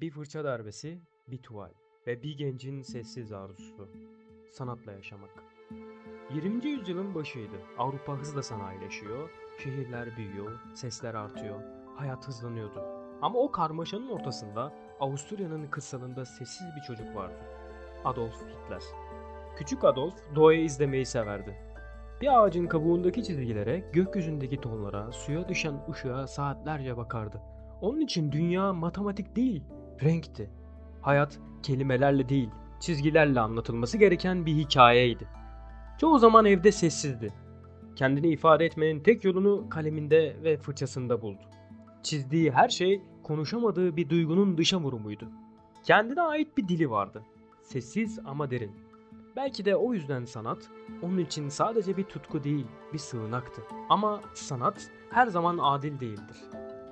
Bir fırça darbesi, bir tuval ve bir gencin sessiz arzusu. Sanatla yaşamak. 20. yüzyılın başıydı. Avrupa hızla sanayileşiyor, şehirler büyüyor, sesler artıyor, hayat hızlanıyordu. Ama o karmaşanın ortasında Avusturya'nın kırsalında sessiz bir çocuk vardı. Adolf Hitler. Küçük Adolf doğayı izlemeyi severdi. Bir ağacın kabuğundaki çizgilere, gökyüzündeki tonlara, suya düşen ışığa saatlerce bakardı. Onun için dünya matematik değil, renkti. Hayat kelimelerle değil, çizgilerle anlatılması gereken bir hikayeydi. Çoğu zaman evde sessizdi. Kendini ifade etmenin tek yolunu kaleminde ve fırçasında buldu. Çizdiği her şey konuşamadığı bir duygunun dışa vurumuydu. Kendine ait bir dili vardı. Sessiz ama derin. Belki de o yüzden sanat onun için sadece bir tutku değil, bir sığınaktı. Ama sanat her zaman adil değildir.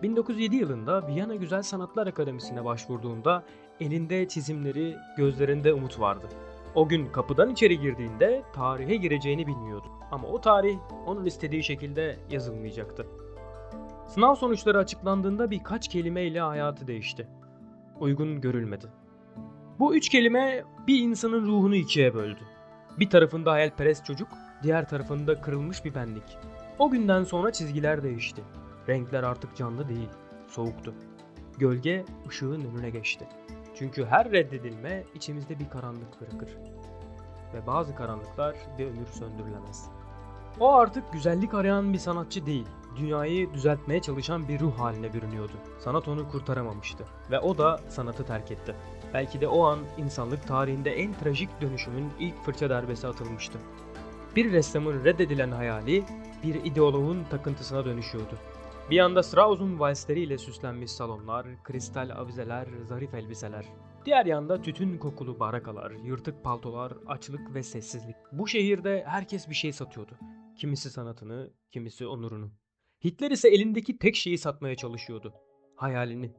1907 yılında Viyana Güzel Sanatlar Akademisi'ne başvurduğunda elinde çizimleri, gözlerinde umut vardı. O gün kapıdan içeri girdiğinde tarihe gireceğini bilmiyordu. Ama o tarih onun istediği şekilde yazılmayacaktı. Sınav sonuçları açıklandığında birkaç kelimeyle hayatı değişti. Uygun görülmedi. Bu üç kelime bir insanın ruhunu ikiye böldü. Bir tarafında hayalperest çocuk, diğer tarafında kırılmış bir benlik. O günden sonra çizgiler değişti. Renkler artık canlı değil, soğuktu. Gölge ışığın önüne geçti. Çünkü her reddedilme içimizde bir karanlık bırakır. Ve bazı karanlıklar bir ömür söndürülemez. O artık güzellik arayan bir sanatçı değil, dünyayı düzeltmeye çalışan bir ruh haline bürünüyordu. Sanat onu kurtaramamıştı ve o da sanatı terk etti. Belki de o an insanlık tarihinde en trajik dönüşümün ilk fırça darbesi atılmıştı. Bir ressamın reddedilen hayali bir ideoloğun takıntısına dönüşüyordu. Bir yanda Strauss'un valsleriyle süslenmiş salonlar, kristal avizeler, zarif elbiseler. Diğer yanda tütün kokulu barakalar, yırtık paltolar, açlık ve sessizlik. Bu şehirde herkes bir şey satıyordu. Kimisi sanatını, kimisi onurunu. Hitler ise elindeki tek şeyi satmaya çalışıyordu. Hayalini.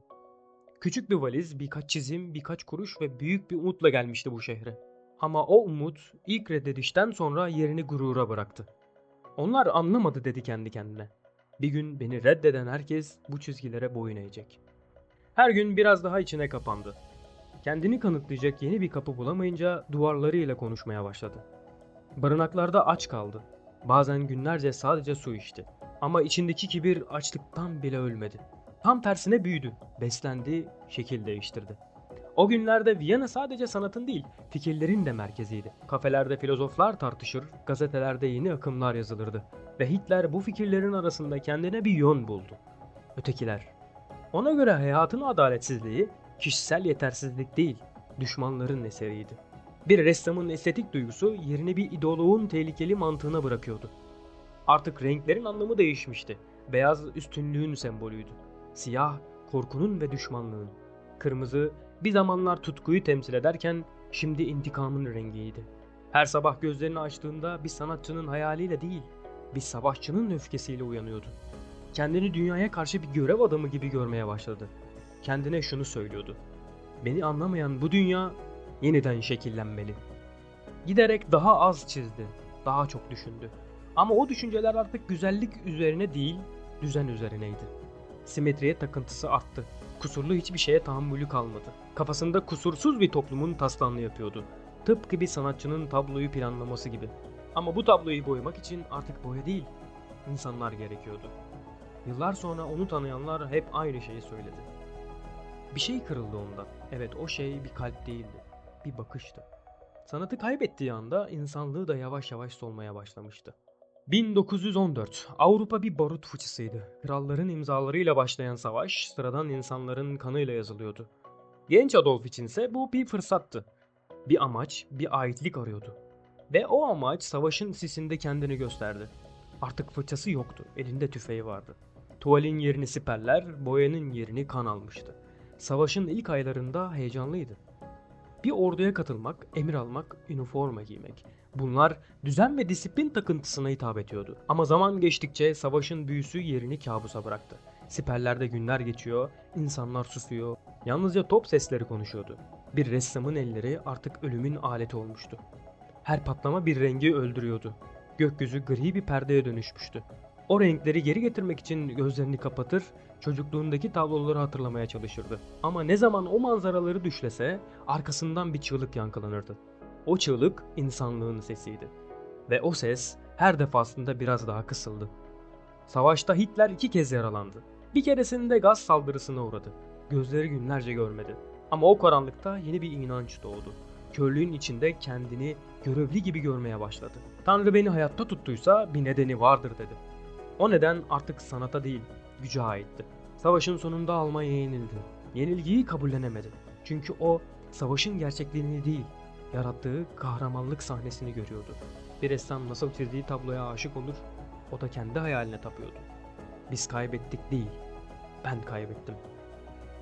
Küçük bir valiz, birkaç çizim, birkaç kuruş ve büyük bir umutla gelmişti bu şehre. Ama o umut ilk reddedişten sonra yerini gurura bıraktı. Onlar anlamadı dedi kendi kendine. Bir gün beni reddeden herkes bu çizgilere boyun eğecek. Her gün biraz daha içine kapandı. Kendini kanıtlayacak yeni bir kapı bulamayınca duvarlarıyla konuşmaya başladı. Barınaklarda aç kaldı. Bazen günlerce sadece su içti. Ama içindeki kibir açlıktan bile ölmedi. Tam tersine büyüdü, beslendi, şekil değiştirdi. O günlerde Viyana sadece sanatın değil, fikirlerin de merkeziydi. Kafelerde filozoflar tartışır, gazetelerde yeni akımlar yazılırdı. Ve Hitler bu fikirlerin arasında kendine bir yön buldu. Ötekiler. Ona göre hayatın adaletsizliği kişisel yetersizlik değil, düşmanların eseriydi. Bir ressamın estetik duygusu yerini bir ideoloğun tehlikeli mantığına bırakıyordu. Artık renklerin anlamı değişmişti. Beyaz üstünlüğün sembolüydü. Siyah korkunun ve düşmanlığın. Kırmızı bir zamanlar tutkuyu temsil ederken şimdi intikamın rengiydi. Her sabah gözlerini açtığında bir sanatçının hayaliyle değil, bir savaşçının öfkesiyle uyanıyordu. Kendini dünyaya karşı bir görev adamı gibi görmeye başladı. Kendine şunu söylüyordu. Beni anlamayan bu dünya yeniden şekillenmeli. Giderek daha az çizdi, daha çok düşündü. Ama o düşünceler artık güzellik üzerine değil, düzen üzerineydi. Simetriye takıntısı arttı. Kusurlu hiçbir şeye tahammülü kalmadı. Kafasında kusursuz bir toplumun taslağını yapıyordu. Tıpkı bir sanatçının tabloyu planlaması gibi. Ama bu tabloyu boyamak için artık boya değil, insanlar gerekiyordu. Yıllar sonra onu tanıyanlar hep aynı şeyi söyledi. Bir şey kırıldı onda. Evet o şey bir kalp değildi, bir bakıştı. Sanatı kaybettiği anda insanlığı da yavaş yavaş solmaya başlamıştı. 1914. Avrupa bir barut fıçısıydı. Kralların imzalarıyla başlayan savaş sıradan insanların kanıyla yazılıyordu. Genç Adolf içinse bu bir fırsattı. Bir amaç, bir aitlik arıyordu. Ve o amaç savaşın sisinde kendini gösterdi. Artık fırçası yoktu, elinde tüfeği vardı. Tuvalin yerini siperler, boyanın yerini kan almıştı. Savaşın ilk aylarında heyecanlıydı. Bir orduya katılmak, emir almak, üniforma giymek. Bunlar düzen ve disiplin takıntısına hitap ediyordu. Ama zaman geçtikçe savaşın büyüsü yerini kabusa bıraktı. Siperlerde günler geçiyor, insanlar susuyor. Yalnızca top sesleri konuşuyordu. Bir ressamın elleri artık ölümün aleti olmuştu. Her patlama bir rengi öldürüyordu. Gökyüzü gri bir perdeye dönüşmüştü. O renkleri geri getirmek için gözlerini kapatır, çocukluğundaki tabloları hatırlamaya çalışırdı. Ama ne zaman o manzaraları düşlese arkasından bir çığlık yankılanırdı. O çığlık insanlığın sesiydi. Ve o ses her defasında biraz daha kısıldı. Savaşta Hitler iki kez yaralandı. Bir keresinde gaz saldırısına uğradı. Gözleri günlerce görmedi. Ama o karanlıkta yeni bir inanç doğdu. Körlüğün içinde kendini görevli gibi görmeye başladı. Tanrı beni hayatta tuttuysa bir nedeni vardır dedi. O neden artık sanata değil, güce aitti. Savaşın sonunda Almanya yenildi. Yenilgiyi kabullenemedi. Çünkü o savaşın gerçekliğini değil, yarattığı kahramanlık sahnesini görüyordu. Bir ressam nasıl çizdiği tabloya aşık olur, o da kendi hayaline tapıyordu. Biz kaybettik değil, ben kaybettim.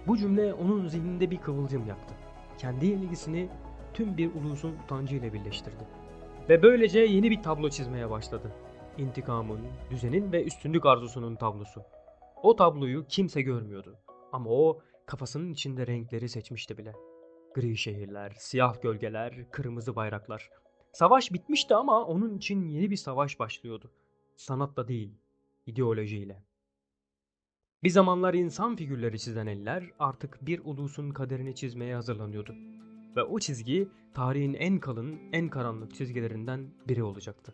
Bu cümle onun zihninde bir kıvılcım yaktı. Kendi yenilgisini tüm bir ulusun utancıyla birleştirdi. Ve böylece yeni bir tablo çizmeye başladı. İntikamın, düzenin ve üstünlük arzusunun tablosu. O tabloyu kimse görmüyordu. Ama o kafasının içinde renkleri seçmişti bile. Gri şehirler, siyah gölgeler, kırmızı bayraklar. Savaş bitmişti ama onun için yeni bir savaş başlıyordu. Sanatla değil, ideolojiyle. Bir zamanlar insan figürleri çizen eller artık bir ulusun kaderini çizmeye hazırlanıyordu. Ve o çizgi tarihin en kalın, en karanlık çizgilerinden biri olacaktı.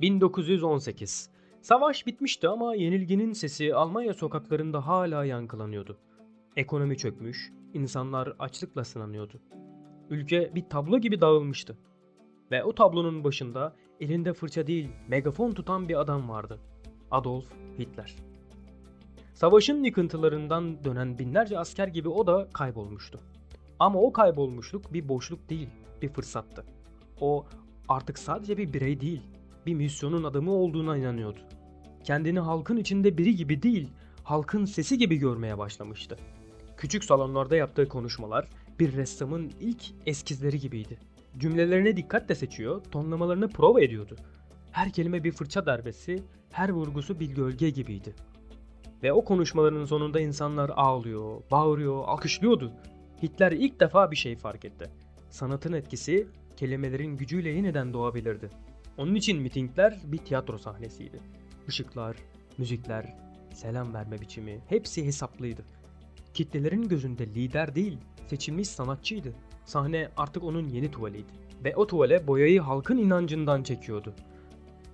1918 Savaş bitmişti ama yenilginin sesi Almanya sokaklarında hala yankılanıyordu. Ekonomi çökmüş, insanlar açlıkla sınanıyordu. Ülke bir tablo gibi dağılmıştı. Ve o tablonun başında elinde fırça değil megafon tutan bir adam vardı. Adolf Hitler. Savaşın yıkıntılarından dönen binlerce asker gibi o da kaybolmuştu. Ama o kaybolmuşluk bir boşluk değil, bir fırsattı. O artık sadece bir birey değil, bir misyonun adamı olduğuna inanıyordu. Kendini halkın içinde biri gibi değil, halkın sesi gibi görmeye başlamıştı. Küçük salonlarda yaptığı konuşmalar bir ressamın ilk eskizleri gibiydi. Cümlelerini dikkatle seçiyor, tonlamalarını prova ediyordu. Her kelime bir fırça darbesi, her vurgusu bir gölge gibiydi. Ve o konuşmaların sonunda insanlar ağlıyor, bağırıyor, alkışlıyordu. Hitler ilk defa bir şey fark etti. Sanatın etkisi kelimelerin gücüyle yeniden doğabilirdi. Onun için mitingler bir tiyatro sahnesiydi. Işıklar, müzikler, selam verme biçimi hepsi hesaplıydı. Kitlelerin gözünde lider değil, seçilmiş sanatçıydı. Sahne artık onun yeni tuvaliydi. Ve o tuvale boyayı halkın inancından çekiyordu.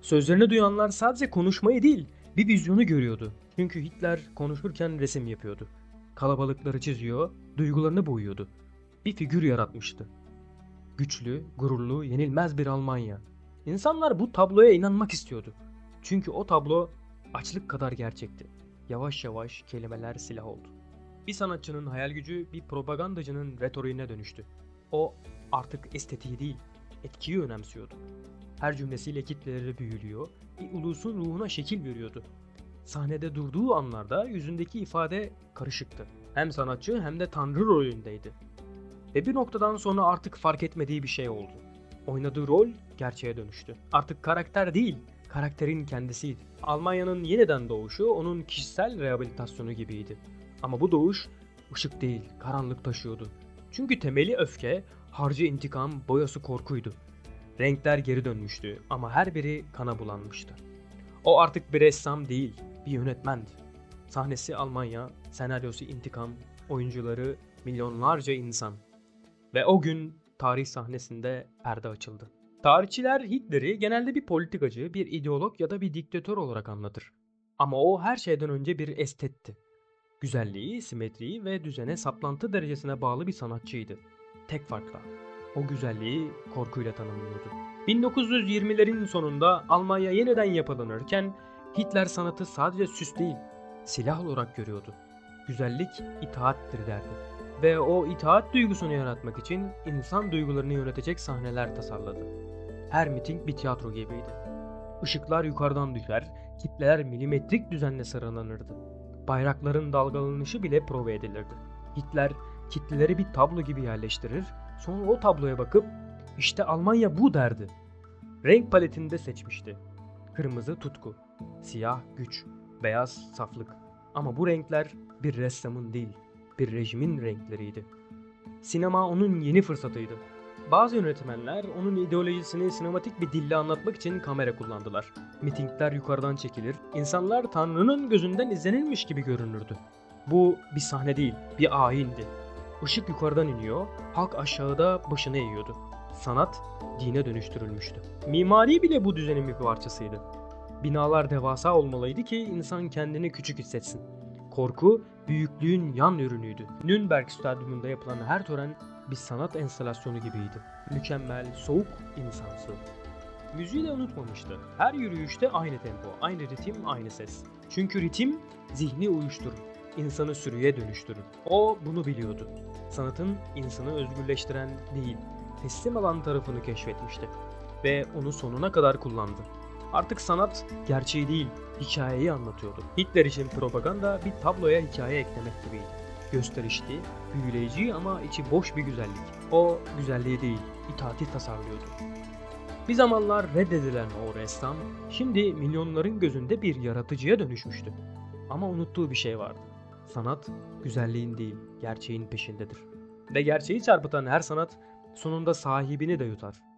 Sözlerini duyanlar sadece konuşmayı değil, bir vizyonu görüyordu. Çünkü Hitler konuşurken resim yapıyordu. Kalabalıkları çiziyor, duygularını boyuyordu. Bir figür yaratmıştı. Güçlü, gururlu, yenilmez bir Almanya. İnsanlar bu tabloya inanmak istiyordu. Çünkü o tablo açlık kadar gerçekti. Yavaş yavaş kelimeler silah oldu. Bir sanatçının hayal gücü bir propagandacının retoriğine dönüştü. O artık estetiği değil, etkiyi önemsiyordu. Her cümlesiyle kitleleri büyülüyor, bir ulusun ruhuna şekil veriyordu. Sahnede durduğu anlarda yüzündeki ifade karışıktı. Hem sanatçı hem de tanrı rolündeydi. Ve bir noktadan sonra artık fark etmediği bir şey oldu. Oynadığı rol gerçeğe dönüştü. Artık karakter değil, karakterin kendisiydi. Almanya'nın yeniden doğuşu onun kişisel rehabilitasyonu gibiydi. Ama bu doğuş ışık değil, karanlık taşıyordu. Çünkü temeli öfke, harcı intikam, boyası korkuydu. Renkler geri dönmüştü ama her biri kana bulanmıştı. O artık bir ressam değil, bir yönetmendi. Sahnesi Almanya, senaryosu intikam, oyuncuları milyonlarca insan. Ve o gün tarih sahnesinde perde açıldı. Tarihçiler Hitler'i genelde bir politikacı, bir ideolog ya da bir diktatör olarak anlatır. Ama o her şeyden önce bir estetti. Güzelliği, simetriyi ve düzene saplantı derecesine bağlı bir sanatçıydı. Tek farkla o güzelliği korkuyla tanımlıyordu. 1920'lerin sonunda Almanya yeniden yapılanırken Hitler sanatı sadece süs değil, silah olarak görüyordu. Güzellik itaattir derdi. Ve o itaat duygusunu yaratmak için insan duygularını yönetecek sahneler tasarladı. Her miting bir tiyatro gibiydi. Işıklar yukarıdan düşer, kitleler milimetrik düzenle sıralanırdı. Bayrakların dalgalanışı bile prova edilirdi. Hitler kitleleri bir tablo gibi yerleştirir, sonra o tabloya bakıp işte Almanya bu derdi. Renk paletinde seçmişti. Kırmızı tutku, siyah güç, beyaz saflık. Ama bu renkler bir ressamın değil, bir rejimin renkleriydi. Sinema onun yeni fırsatıydı. bazı yönetmenler onun ideolojisini sinematik bir dille anlatmak için kamera kullandılar. Mitingler yukarıdan çekilir, insanlar Tanrı'nın gözünden izlenilmiş gibi görünürdü. Bu bir sahne değil, bir ayindi. Işık yukarıdan iniyor, halk aşağıda başını eğiyordu. Sanat dine dönüştürülmüştü. Mimari bile bu düzenin bir parçasıydı. Binalar devasa olmalıydı ki insan kendini küçük hissetsin. Korku büyüklüğün yan ürünüydü. Nürnberg stadyumunda yapılan her tören bir sanat enstalasyonu gibiydi. Mükemmel, soğuk, insansı. Müziği de unutmamıştı. Her yürüyüşte aynı tempo, aynı ritim, aynı ses. Çünkü ritim zihni uyuşturur, insanı sürüye dönüştürür. O bunu biliyordu. Sanatın insanı özgürleştiren değil, teslim alan tarafını keşfetmişti. Ve onu sonuna kadar kullandı. Artık sanat gerçeği değil, hikayeyi anlatıyordu. Hitler için propaganda bir tabloya hikaye eklemek gibiydi. Gösterişli, büyüleyici ama içi boş bir güzellik. O güzelliği değil, itaati tasarlıyordu. Bir zamanlar reddedilen o ressam, şimdi milyonların gözünde bir yaratıcıya dönüşmüştü. Ama unuttuğu bir şey vardı. Sanat, güzelliğin değil, gerçeğin peşindedir. Ve gerçeği çarpıtan her sanat, sonunda sahibini de yutar.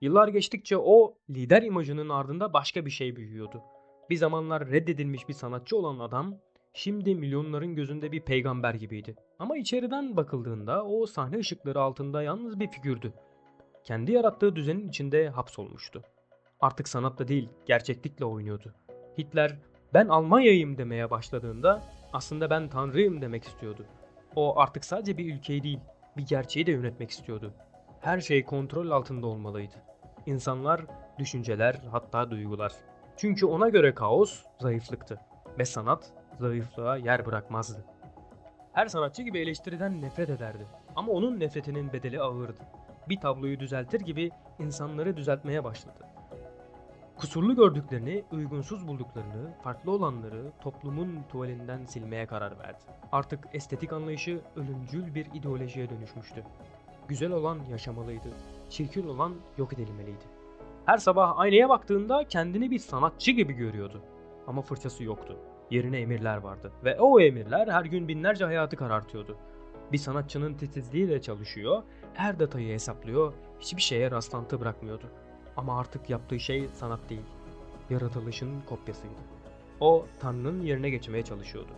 Yıllar geçtikçe o lider imajının ardında başka bir şey büyüyordu. Bir zamanlar reddedilmiş bir sanatçı olan adam şimdi milyonların gözünde bir peygamber gibiydi. Ama içeriden bakıldığında o sahne ışıkları altında yalnız bir figürdü. Kendi yarattığı düzenin içinde hapsolmuştu. Artık sanatla değil, gerçeklikle oynuyordu. Hitler ben Almanya'yım demeye başladığında aslında ben Tanrıyım demek istiyordu. O artık sadece bir ülkeyi değil, bir gerçeği de yönetmek istiyordu. Her şey kontrol altında olmalıydı. İnsanlar, düşünceler, hatta duygular. Çünkü ona göre kaos zayıflıktı ve sanat zayıflığa yer bırakmazdı. Her sanatçı gibi eleştiriden nefret ederdi ama onun nefretinin bedeli ağırdı. Bir tabloyu düzeltir gibi insanları düzeltmeye başladı. Kusurlu gördüklerini, uygunsuz bulduklarını, farklı olanları toplumun tuvalinden silmeye karar verdi. Artık estetik anlayışı ölümcül bir ideolojiye dönüşmüştü. Güzel olan yaşamalıydı, çirkin olan yok edilmeliydi. Her sabah aynaya baktığında kendini bir sanatçı gibi görüyordu. Ama fırçası yoktu. Yerine emirler vardı ve o emirler her gün binlerce hayatı karartıyordu. Bir sanatçının titizliğiyle çalışıyor, her detayı hesaplıyor, hiçbir şeye rastlantı bırakmıyordu. Ama artık yaptığı şey sanat değil, yaratılışın kopyasıydı. O Tanrı'nın yerine geçmeye çalışıyordu.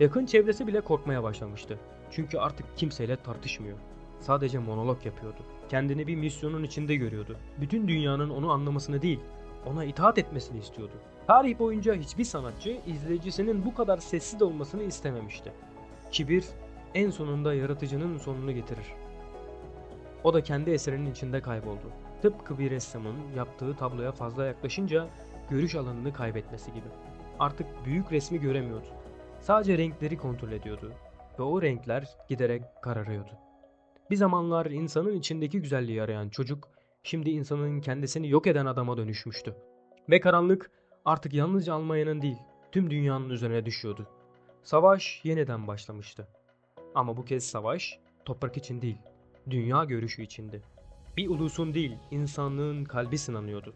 Yakın çevresi bile korkmaya başlamıştı. Çünkü artık kimseyle tartışmıyor. Sadece monolog yapıyordu. Kendini bir misyonun içinde görüyordu. Bütün dünyanın onu anlamasını değil, ona itaat etmesini istiyordu. Tarih boyunca hiçbir sanatçı izleyicisinin bu kadar sessiz olmasını istememişti. Kibir en sonunda yaratıcının sonunu getirir. O da kendi eserinin içinde kayboldu. Tıpkı bir ressamın yaptığı tabloya fazla yaklaşınca görüş alanını kaybetmesi gibi. Artık büyük resmi göremiyordu. Sadece renkleri kontrol ediyordu ve o renkler giderek kararıyordu. Bir zamanlar insanın içindeki güzelliği arayan çocuk şimdi insanın kendisini yok eden adama dönüşmüştü. Ve karanlık artık yalnızca Almanya'nın değil tüm dünyanın üzerine düşüyordu. Savaş yeniden başlamıştı. Ama bu kez savaş toprak için değil, dünya görüşü içindi. Bir ulusun değil, insanlığın kalbi sınanıyordu.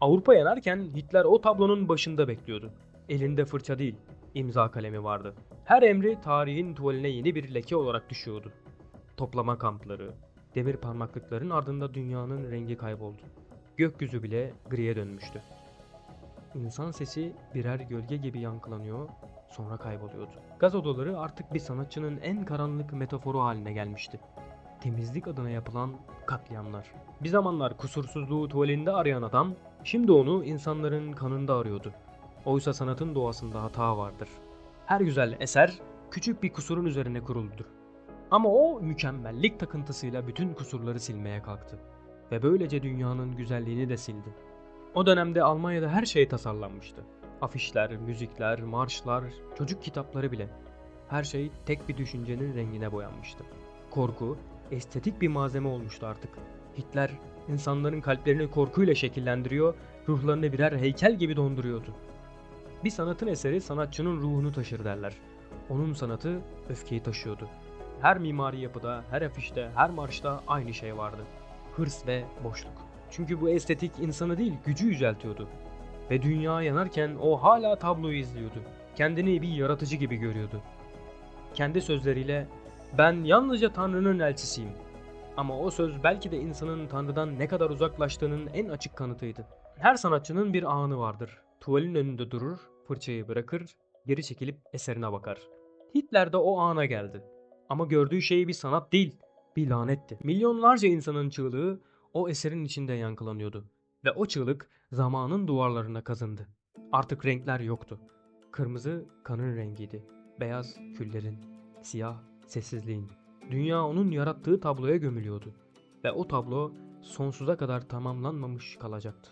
Avrupa yanarken Hitler o tablonun başında bekliyordu. Elinde fırça değil, imza kalemi vardı. Her emri tarihin tuvaline yeni bir leke olarak düşüyordu. Toplama kampları, demir parmaklıkların ardında dünyanın rengi kayboldu. Gökyüzü bile griye dönmüştü. İnsan sesi birer gölge gibi yankılanıyor, sonra kayboluyordu. Gaz odaları artık bir sanatçının en karanlık metaforu haline gelmişti. Temizlik adına yapılan katliamlar. Bir zamanlar kusursuzluğu tuvalinde arayan adam, şimdi onu insanların kanında arıyordu. Oysa sanatın doğasında hata vardır. Her güzel eser küçük bir kusurun üzerine kuruludur. Ama o mükemmellik takıntısıyla bütün kusurları silmeye kalktı. Ve böylece dünyanın güzelliğini de sildi. O dönemde Almanya'da her şey tasarlanmıştı. Afişler, müzikler, marşlar, çocuk kitapları bile. Her şey tek bir düşüncenin rengine boyanmıştı. Korku, estetik bir malzeme olmuştu artık. Hitler, insanların kalplerini korkuyla şekillendiriyor, ruhlarını birer heykel gibi donduruyordu. Bir sanatın eseri sanatçının ruhunu taşır derler. Onun sanatı öfkeyi taşıyordu. Her mimari yapıda, her afişte, her marşta aynı şey vardı. Hırs ve boşluk. Çünkü bu estetik insanı değil gücü yüceltiyordu. Ve dünya yanarken o hala tabloyu izliyordu. Kendini bir yaratıcı gibi görüyordu. Kendi sözleriyle ben yalnızca Tanrı'nın elçisiyim. Ama o söz belki de insanın Tanrı'dan ne kadar uzaklaştığının en açık kanıtıydı. Her sanatçının bir anı vardır. Tuvalin önünde durur, fırçayı bırakır, geri çekilip eserine bakar. Hitler de o ana geldi. Ama gördüğü şey bir sanat değil, bir lanetti. Milyonlarca insanın çığlığı o eserin içinde yankılanıyordu. Ve o çığlık zamanın duvarlarına kazındı. Artık renkler yoktu. Kırmızı kanın rengiydi. Beyaz küllerin, siyah sessizliğin. Dünya onun yarattığı tabloya gömülüyordu. Ve o tablo sonsuza kadar tamamlanmamış kalacaktı.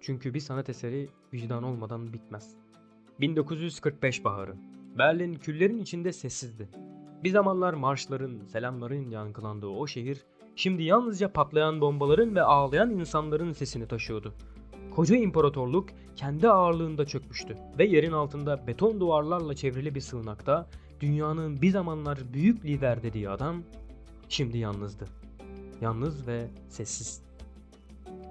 Çünkü bir sanat eseri vicdan olmadan bitmez. 1945 baharı. Berlin küllerin içinde sessizdi. Bir zamanlar marşların, selamların yankılandığı o şehir, şimdi yalnızca patlayan bombaların ve ağlayan insanların sesini taşıyordu. Koca imparatorluk kendi ağırlığında çökmüştü ve yerin altında beton duvarlarla çevrili bir sığınakta dünyanın bir zamanlar büyük lider dediği adam şimdi yalnızdı. Yalnız ve sessiz.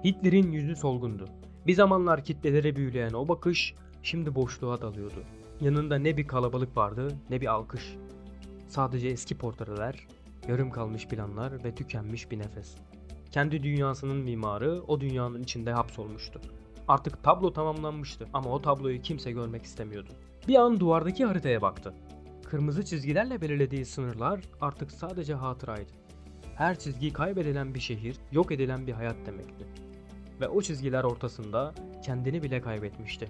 Hitler'in yüzü solgundu. Bir zamanlar kitleleri büyüleyen o bakış şimdi boşluğa dalıyordu. Yanında ne bir kalabalık vardı ne bir alkış. Sadece eski portreler, yarım kalmış planlar ve tükenmiş bir nefes. Kendi dünyasının mimarı o dünyanın içinde hapsolmuştu. Artık tablo tamamlanmıştı ama o tabloyu kimse görmek istemiyordu. Bir an duvardaki haritaya baktı. Kırmızı çizgilerle belirlediği sınırlar artık sadece hatıraydı. Her çizgi kaybedilen bir şehir, yok edilen bir hayat demekti. Ve o çizgiler ortasında kendini bile kaybetmişti.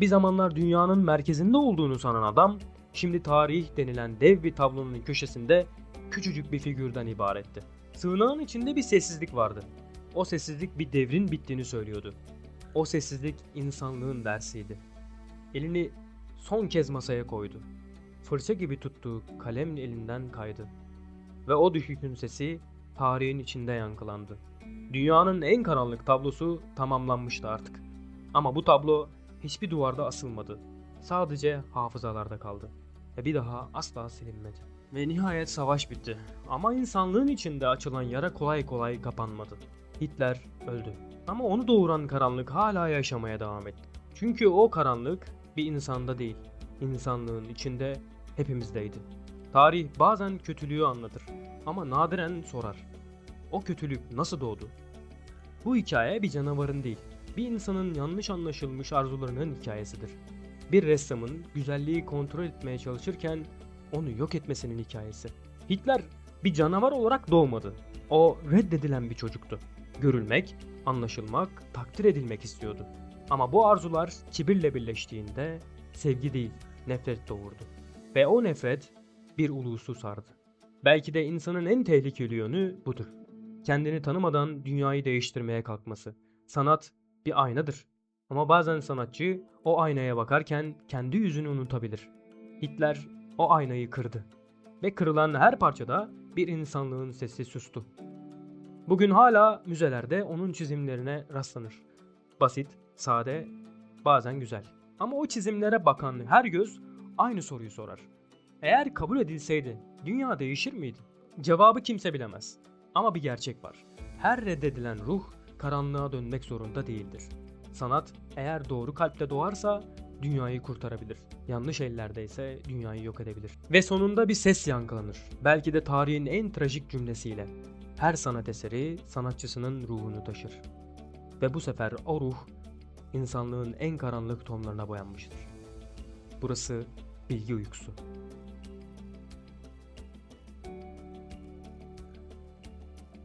Bir zamanlar dünyanın merkezinde olduğunu sanan adam, şimdi tarih denilen dev bir tablonun köşesinde küçücük bir figürden ibaretti. Sığınağın içinde bir sessizlik vardı. O sessizlik bir devrin bittiğini söylüyordu. O sessizlik insanlığın dersiydi. Elini son kez masaya koydu. Fırça gibi tuttuğu kalem elinden kaydı. Ve o düşüşün sesi tarihin içinde yankılandı. Dünyanın en karanlık tablosu tamamlanmıştı artık. Ama bu tablo hiçbir duvarda asılmadı. Sadece hafızalarda kaldı. Ve bir daha asla silinmedi. Ve nihayet savaş bitti. Ama insanlığın içinde açılan yara kolay kolay kapanmadı. Hitler öldü. Ama onu doğuran karanlık hala yaşamaya devam etti. Çünkü o karanlık bir insanda değil, insanlığın içinde hepimizdeydi. Tarih bazen kötülüğü anlatır ama nadiren sorar. O kötülük nasıl doğdu? Bu hikaye bir canavarın değil, bir insanın yanlış anlaşılmış arzularının hikayesidir. Bir ressamın güzelliği kontrol etmeye çalışırken onu yok etmesinin hikayesi. Hitler bir canavar olarak doğmadı. O reddedilen bir çocuktu. Görülmek, anlaşılmak, takdir edilmek istiyordu. Ama bu arzular kibirle birleştiğinde sevgi değil, nefret doğurdu. Ve o nefret bir ulusu sardı. Belki de insanın en tehlikeli yönü budur. Kendini tanımadan dünyayı değiştirmeye kalkması. Sanat bir aynadır. Ama bazen sanatçı o aynaya bakarken kendi yüzünü unutabilir. Hitler o aynayı kırdı. Ve kırılan her parçada bir insanlığın sesi sustu. Bugün hala müzelerde onun çizimlerine rastlanır. Basit, sade, bazen güzel. Ama o çizimlere bakan her göz aynı soruyu sorar. Eğer kabul edilseydi dünya değişir miydi? Cevabı kimse bilemez. Ama bir gerçek var. Her reddedilen ruh karanlığa dönmek zorunda değildir. Sanat eğer doğru kalple doğarsa dünyayı kurtarabilir. Yanlış ellerde ise dünyayı yok edebilir. Ve sonunda bir ses yankılanır. Belki de tarihin en trajik cümlesiyle. Her sanat eseri sanatçısının ruhunu taşır. Ve bu sefer o ruh insanlığın en karanlık tonlarına boyanmıştır. Burası bilgi uykusu.